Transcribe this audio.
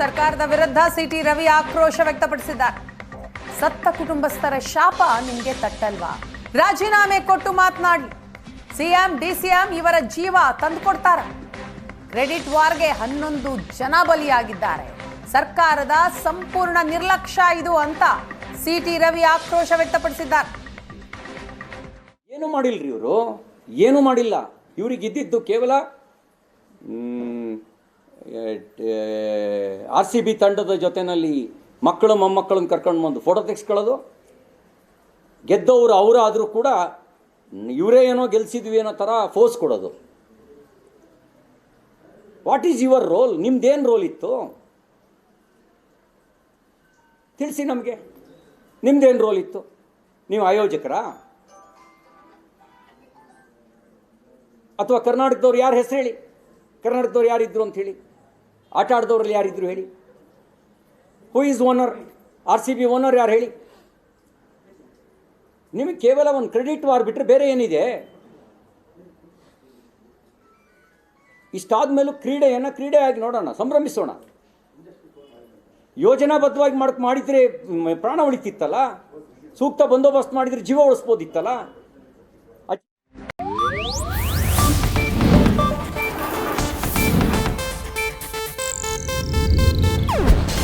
ಸರ್ಕಾರದ ವಿರುದ್ಧ ಸಿಟಿ ರವಿ ಆಕ್ರೋಶ ವ್ಯಕ್ತಪಡಿಸಿದ್ದಾರೆ. ಸತ್ತ ಕುಟುಂಬಸ್ಥರ ಶಾಪ ನಿಮಗೆ ತಟ್ಟಲ್ವಾ? ರಾಜೀನಾಮೆ ಕೊಟ್ಟು ಮಾತನಾಡಿ. ಸಿಎಂ, ಡಿಸಿಎಂ ಇವರ ಜೀವ ತಂದುಕೊಡ್ತಾರ. ಕ್ರೆಡಿಟ್ ವಾರ್ಗೆ ಹನ್ನೊಂದು ಜನ ಬಲಿಯಾಗಿದ್ದಾರೆ. ಸರ್ಕಾರದ ಸಂಪೂರ್ಣ ನಿರ್ಲಕ್ಷ್ಯ ಇದು ಅಂತ ಸಿಟಿ ರವಿ ಆಕ್ರೋಶ ವ್ಯಕ್ತಪಡಿಸಿದ್ದಾರೆ. ಏನು ಮಾಡಿಲ್ರಿ ಇವರು? ಏನು ಮಾಡಿಲ್ಲ? ಇವ್ರಿಗೆ ಇದ್ದಿದ್ದು ಕೇವಲ ಆರ್ ಸಿ ಬಿ ತಂಡದ ಜೊತೆಯಲ್ಲಿ ಮಕ್ಕಳು ಮೊಮ್ಮಕ್ಕಳನ್ನ ಕರ್ಕೊಂಡು ಬಂದು ಫೋಟೋ ತೆಗೆಸ್ಕೊಳ್ಳೋದು. ಗೆದ್ದವರು ಅವರಾದರೂ ಕೂಡ ಇವರೇ ಏನೋ ಗೆಲ್ಸಿದ್ವಿ ಅನ್ನೋ ಥರ ಫೋರ್ಸ್ ಕೊಡೋದು. ವಾಟ್ ಈಸ್ ಯುವರ್ ರೋಲ್ ನಿಮ್ದೇನು ರೋಲ್ ಇತ್ತು? ತಿಳಿಸಿ ನಮಗೆ. ನಿಮ್ದೇನು ರೋಲ್ ಇತ್ತು? ನೀವು ಆಯೋಜಕರ? ಅಥವಾ ಕರ್ನಾಟಕದವ್ರು ಯಾರು ಹೆಸರು ಹೇಳಿ? ಕರ್ನಾಟಕದವ್ರು ಯಾರಿದ್ರು ಅಂತ ಹೇಳಿ. ಆಟ ಆಡಿದವ್ರಲ್ಲಿ ಯಾರಿದ್ರು ಹೇಳಿ? Who is owner R C B owner ಯಾರು ಹೇಳಿ? ನಿಮಗೆ ಕೇವಲ ಒಂದು ಕ್ರೆಡಿಟ್ ವಾರ್ ಬಿಟ್ಟರೆ ಬೇರೆ ಏನಿದೆ? ಇಷ್ಟಾದ ಮೇಲೂ ಕ್ರೀಡೆಯನ್ನು ಕ್ರೀಡೆಯಾಗಿ ನೋಡೋಣ, ಸಂಭ್ರಮಿಸೋಣ. ಯೋಜನಾಬದ್ಧವಾಗಿ ಮಾಡಕ್ ಮಾಡಿದರೆ ಪ್ರಾಣ ಉಳಿತಿತ್ತಲ್ಲ? ಸೂಕ್ತ ಬಂದೋಬಸ್ತ್ ಮಾಡಿದರೆ ಜೀವ ಉಳಿಸ್ಬೋದಿತ್ತಲ್ಲ?